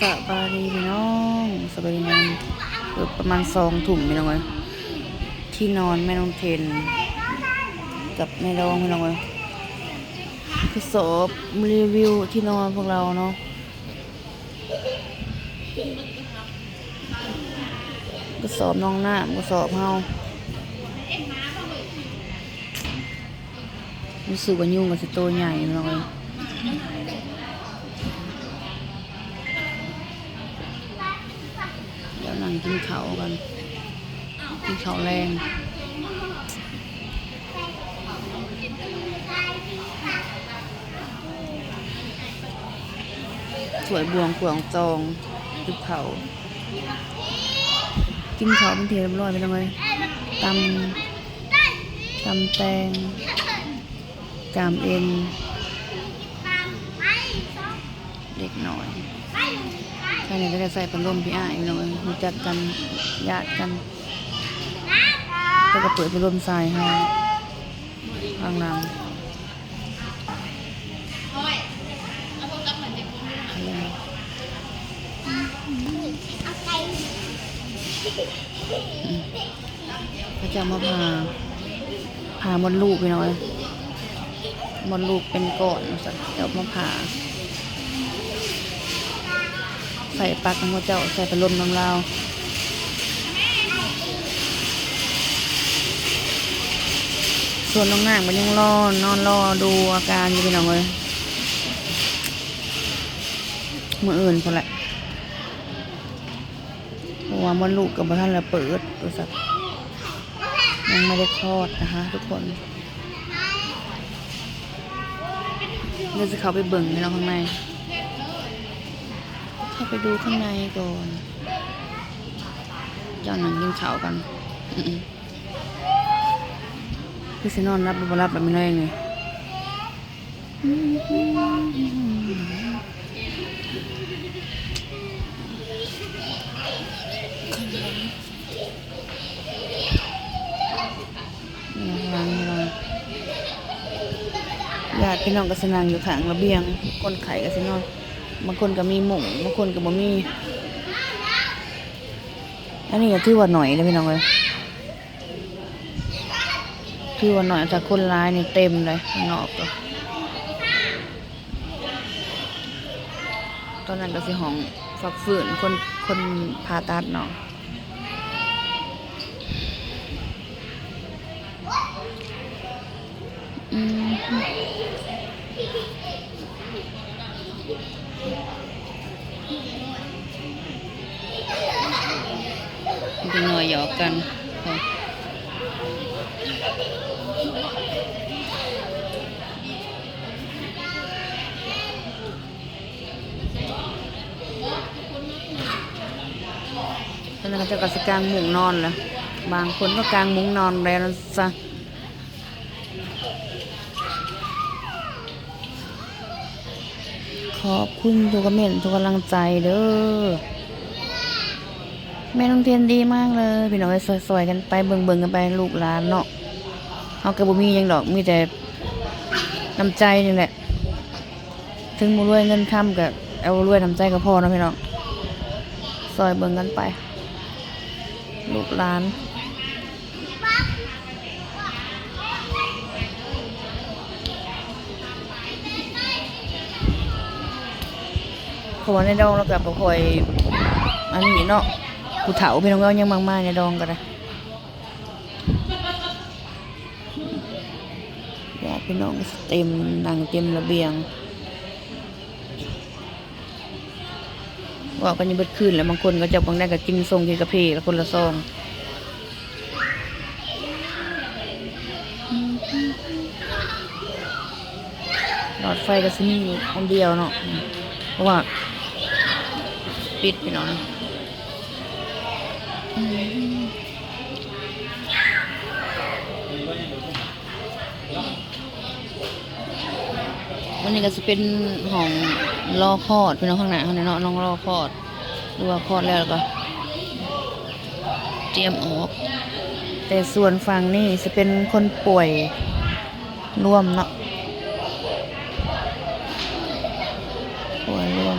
สบายดีพี่น้องสบายดีนะเกือประมาณสองถุ่มพี่น้องเลยที่นอนแม่น้องเทน กับแม่รองพี่น้องเลยคือสอบรีวิวที่นอนพวกเราเนาะก็สอบน้องหน้าก็สอบเฮารู้สึกว่ายุ่งกับสิโตใหญ่พี่น้องเลย นั่งกินข้าวกันกินข้าวแรงสวยบวงขวางจองกินข้ากินข้าเป็นเรียบร้อยไปแล้วเลยตำตำแตงกามเอ็น เนี่ยก็จะใส่พัดลมพี่อ้ายพี่น้องรู้จักกันญาติกันก็จะเปิดพัดลมใส่ให้ข้างหลังพระเจ้ามาพาพามดลูกไปหน่อยมดลูกเป็นก่อนสัตว์เจ้ามาพา ใส่ปลักของเจ้าใส่พัดลมน้ำลาวส่วนน้องนางมันยังรอนอนรอดูอาการอยู่พี่น้องเลยมืออื่นคนละเพราะว่ามันลูกกับท่านละเปิดตัวสัตว์ยังไม่ได้คลอดนะคะ ทุกคนเดี๋ยวจะเข้าไปเบิ่งพี่น้องข้างใน เข้าไปดูข้างในก่อน เจ้าหนังกินข้าวกันอือหือพี่สินอนรับหรือบ่รับแบบไม่น้ยไงนี่ร้านนี้เราญาติพี่น้องก็สนังอยู่ข้างระเบียง คนไข่ก็สินอน บางคนก็มีหมุงบางคนก็บ่มี อันนี้ก็ถือว่าหน่อยเลยพี่น้องเลยถือว่าหน่อยแต่คนร้ายนี่เต็มเลยนอกก็ตอนนั้นก็สิห้องฝักฝืนคนคนผ่าตัดเนาะอืม หน่วยหยอกกันค่ะตอนนั้นก็จะกระสกลางมุ้งนอนแหละบางคนก็กลางมุ้งนอนแล้วซะขอบคุณทุกคอมเมนต์ทุกกำลังใจเด้อ แม่น้องเทียนดีมากเลย พี่น้องสวยๆกันไปเบิ่งๆกันไปลูกหลานเนาะเขากระบุมียังดอกมีแต่น้ำใจนี่แหละ ถึงมูรวยเงินคำกับเอารวยน้ำใจก็พอเนาะพี่น้องซอยเบิ่งกันไป ลูกหลานขาบอในดองแล้วกับคอยอันนี้เนาะ ผู้เฒ่าพี่น้องเรายังมากๆในดองกันนะญาติพี่น้องเต็มนั่งเต็มระเบียงว่ากันยังเบิดคืนแล้วบางคนก็จะบางได้ก็กินทรงกินกาแฟแล้วคนละซองหลอดไฟก็สิมีอยู่อันเดียวเนาะเพราะว่า ปิดพี่น้อง วันนี้ก็จะเป็นห้องรอคลอดพี่น้องข้างหน้าข้างในเนาะน้องรอคลอดดูว่าคลอดแล้วแล้วก็ เตรียมออก แต่ส่วนฝั่งนี่จะเป็นคนป่วยร่วมเนาะป่วยร่วม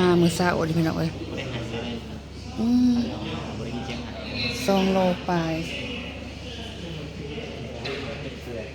มามือซาอดิพี่น้องเอ้ยบ่ได้หันเลยอืมบ่ได้ยินเสียงหันสองโลปลายเปื่อย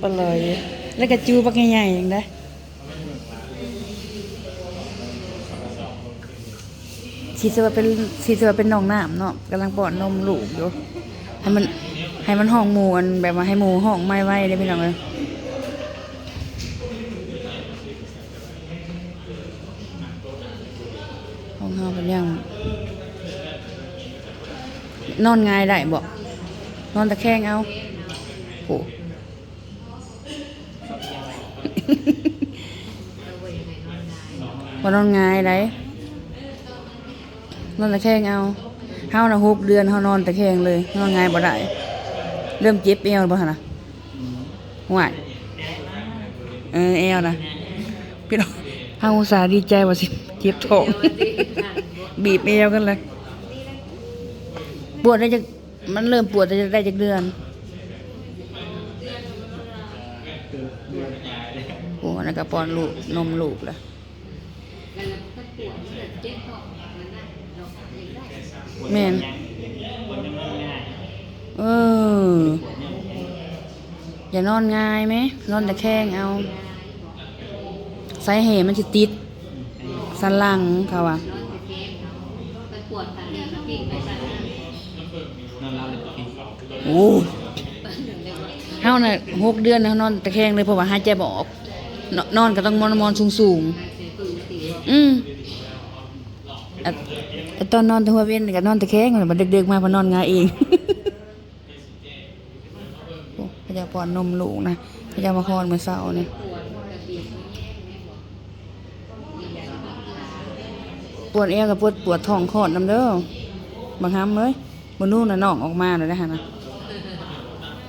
ปลาเลยแล้วก็จูปักใหญ่ๆอย่างได้สีสว่าเป็นสีสว่าเป็นน้องน้ำเนาะกำลังป้อนนมลูกอยู่ให้มันให้มันห้องมูอันแบบว่าให้หมูห้องไม่ไหวได้พี่น้องเลย ห้องเฮาเป็นยังนอนง่ายได้บ่นอนตะแคงเอาโอ้บ่นอนง่ายได้นอนตะแคงเอาเฮาน่ะหกเดือนเฮานอนตะแคงเลย นอนง่ายบ่ได้ เริ่มเจ็บเอวแล้วบ่หั่นน่ะห่วยเออเอวนะพี่น้องเฮาอุตส่าห์ดีใจว่าสิ จ็บท้อง บีบเอวกันเลย ปวดได้จักมันเริ่มปวดได้จักได้จักเดือนโอ้นั่นก็ป้อนลูกนมลูกแล้วแม่นเออ อย่านอนง่ายไหม นอนตะแคงเอา สายเหมันจะติด ลังเขาว่าไปปวดขาเนี่ยพี่ไปสั่นนอนเล่าเลยพี่โอ้เฮาน่ะหกเดือนนะนอนตะแคงเลยเพราะว่าหายใจบ่ออกนนอนก็ต้องมอนมอนสูงสูงๆอืมอะอะตอนนอนตะหัวเว้นก็นอนตะแคงมันดึกๆมาพอนอนง่ายเองโอ้พระเจ้าป้อนนมลูกนะพระเจ้ามาคลอดเมื่อเช้านี่ ปวดเอวกับปวดปวดท้องคลอดน้ำเด้อบางครั้งเลยบนนู่นน่ะน้องออกมาเลยนะฮะนะ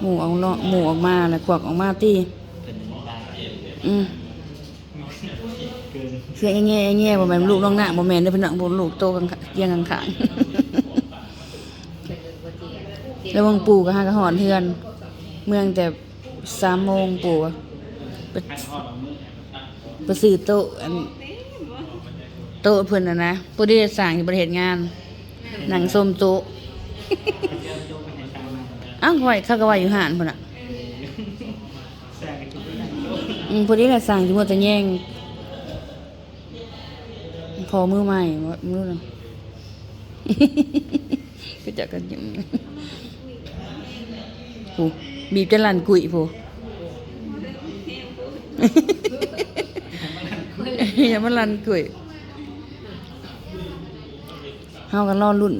หมูเอาเนาะหมูออกมาแล้วควักออกมาตีอืมเกินเสียงแง่แง่บ่แม่นลูกน้องหน้าบ่แม่นเด้อเพิ่นน่ะบ่ลูกโตกันเรียงกังขางแล้วเบิ่งปู่ก็หากะหอนเฮือน เมืองแต่3โมงปู่อะไปไปซื้อโต๊ะอัน โต๊ะเพิ่นนะนะผู้ที่สร้างอยู่ประเทศงาน หนังส้มโต๊ะเจอโยกไปไหนตามมาอ้าวไว้เขาก็ไว้อยู่ห่านพุ่นน่ะอืมผู้ที่ละสร้างสิมัวแต่แย่งพอมือใหม่มือนั้นก็จะกันยิ้มผู้บีบจะลันกุยผู้อย่ามาลันกุย เฮากันรอรุ่น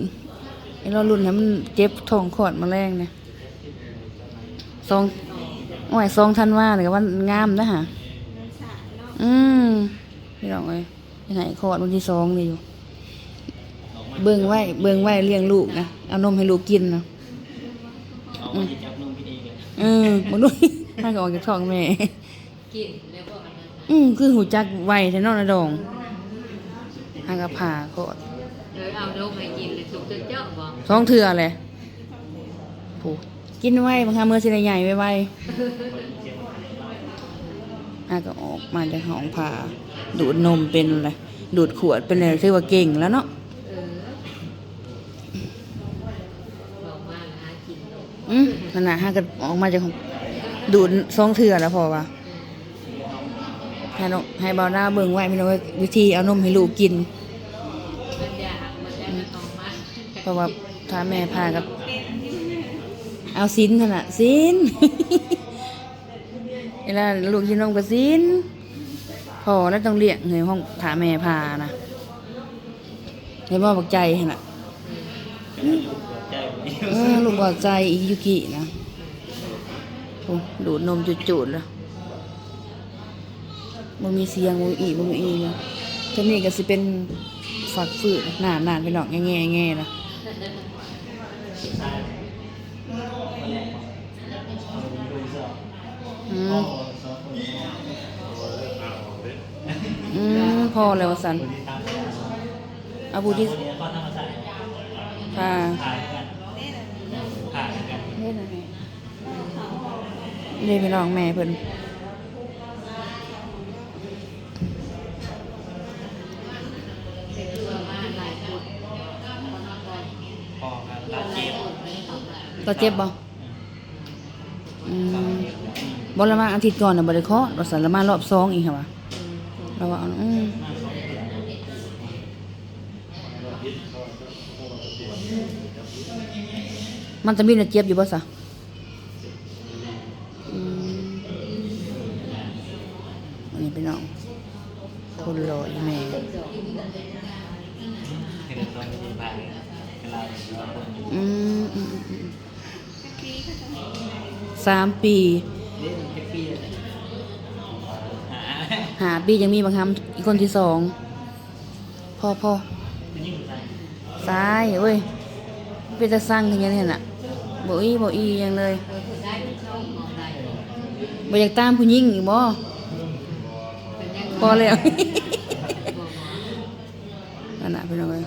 ไอ้รอรุ่นให้มันเจ็บท้องคลอดมาแรงเนี่ยสองโอ้ยสองธันวาเนี่ยก็วันงามนะฮะอืมพี่น้องเอ้ยยังไงคลอดวันที่สองนี่อยู่ เบิ่งไว้เบิ่งไว้เลี้ยงลูกนะเอานมให้ลูกกินนะเอาไว้จับนุ่มพี่เองเลยเออบ่รู้ถ้าก็ออกจากท้องแม่กินแล้วก็อันนั้นอืมคือหูจักไวแท้เนอนนะดองหากะผ่าคลอ ดเออเอานมให้กินเลยสุกจนเจ้าบอกสองเทื่อเลยผู้กินไว้บางครั้งมื้อสิได้ใหญ่ไวๆหากก็ออกมาจากห้องผ่าดูดนมเป็นเลยดูดขวดเป็นเลยถือว่าเก่งแล้วเนาะเออบอกมาแล้วหากินนมอืมนั่นน่ะหากก็ออกมาจากห้องดูดสองเทื่อแล้วพอว่าให้น้องให้เบาหน้าเบิ่งไว้พี่น้องว่าวิธีเอานมให้ลูกกินมันอยากมันจะออกมา เพราะว่าถ้าแม่พากับ เอาสินเท่าน่ะสินเวลาลูกกินนมกับสินพอแล้วต้องเลี้ยงในห้องถาแม่พานะในบ่บักใจหั่นน่ะเออลูกบอกใจอียุกินะโอ้ดูดนมจุดๆแล้วมันมีเสียงมันมีอีมันมีอีเลยท่านี้ก็สิเป็นฝักฝืดหนาหนาไปหนอกแง่แง่แง่ละ อืมอืมพอแล้วสันอาบูที่ค่ะนถ่เล่นรนี่พี่น้องแม่เพิ่น ก็เจ็บบ่อืมบ่ละมาอาทิตย์ก่อนน่ะบ่ได้เคาะว่าซั่นละมารอบสองอีกค่ะว่าเราว่าอืมมันจะมีน่ะเจ็บอยู่บ่ซะอืมอันนี้พี่น้องคนรออีแม่เห็นตอน ที่ผ่านเวลาอยู่กับคนอืมอืมอืมอืมสามปีเล่นแฮปปี้เลยหาหาปียังมีบางคำอีกคนที่สองพอพอเป็นยิ่งใส่ซ้ายเว้ยเป็นตะสั่งอย่างนี้น่ะบ่อีบ่อีหยังเลยเออคือได้ช่องมองได้บ่อยากตามผู้หญิงอีกบ่เป็นยังพอแล้วนั่นน่ะพี่น้องเอ้ย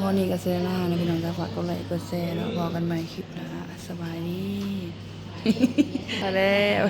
พอนี้ก็เซล่านะพี่น้องจ้าฝากกดไลค์กดแชร์แล้วพอกันใหม่คลิปหนะสบายดีไปแล้ว